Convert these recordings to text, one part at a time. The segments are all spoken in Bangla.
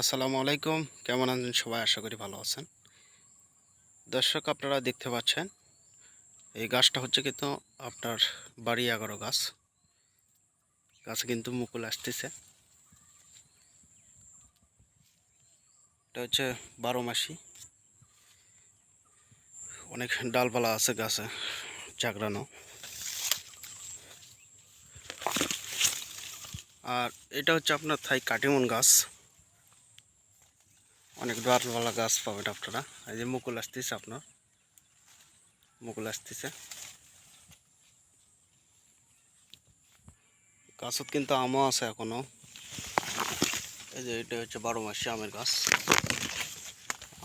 আসসালামু আলাইকুম। কেমন আছেন সবাই? আশা করি ভালো আছেন। দর্শক, আপনারা দেখতে পাচ্ছেন, এই গাছটা হচ্ছে কিন্তু আপনার বাড়ি এগারো গাছ। গাছে কিন্তু মুকুল আসতেছে। এটা হচ্ছে বারো মাসি। অনেক ডালপালা আছে গাছে চাকরানো আর এটা হচ্ছে আপনার থাই কাটিমন গাছ। অনেক ডালওয়ালা গাছ পাবেন আপনারা এই যে মুকুল আসতেছে আপনার। মুকুল আসতেছে। গাছত কিন্তু আমও আছে এখনও। এই যে এটা হচ্ছে বারো মাসি আমের গাছ।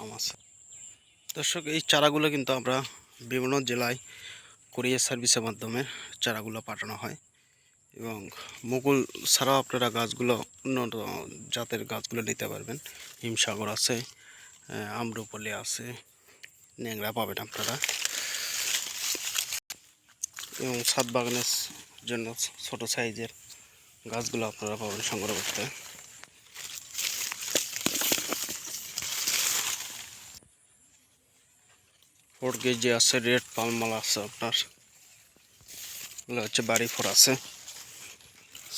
আম আছে। দর্শক, এই চারাগুলো কিন্তু আমরা বিভিন্ন জেলায় কোরিয়ার সার্ভিসের মাধ্যমে চারাগুলো পাঠানো হয়। এবং মুকুল ছাড়াও আপনারা গাছগুলো, উন্নত জাতের গাছগুলো নিতে পারবেন। হিমসাগর আছে আম্রপলি আছে, ন্যাংরা পাবেন আপনারা। এবং ছাদ বাগানের জন্য ছোট সাইজের গাছগুলো আপনারা পাবেন সংগ্রহ করতে। ফোর কেজি আছে, রেড পালমাল আছে আপনার। এগুলো হচ্ছে বাড়ি ফোর আছে।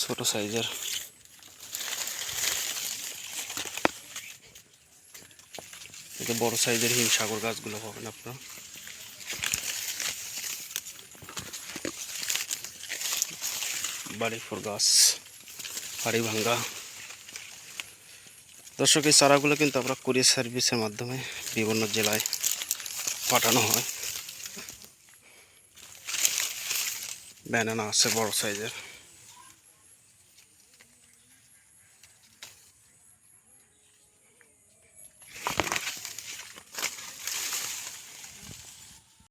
ছোট সাইজের। বড় সাইজের হিমসাগর গাছগুলো পাবেন আপনারা। বাড়ি ফোর গাছ বাড়ি ভাঙ্গা দর্শক, এই চারাগুলো কিন্তু আমরা কুরিয়ার সার্ভিসের মাধ্যমে বিভিন্ন জেলায় পাঠানো হয়। ব্যানানা আছে, বড় সাইজের।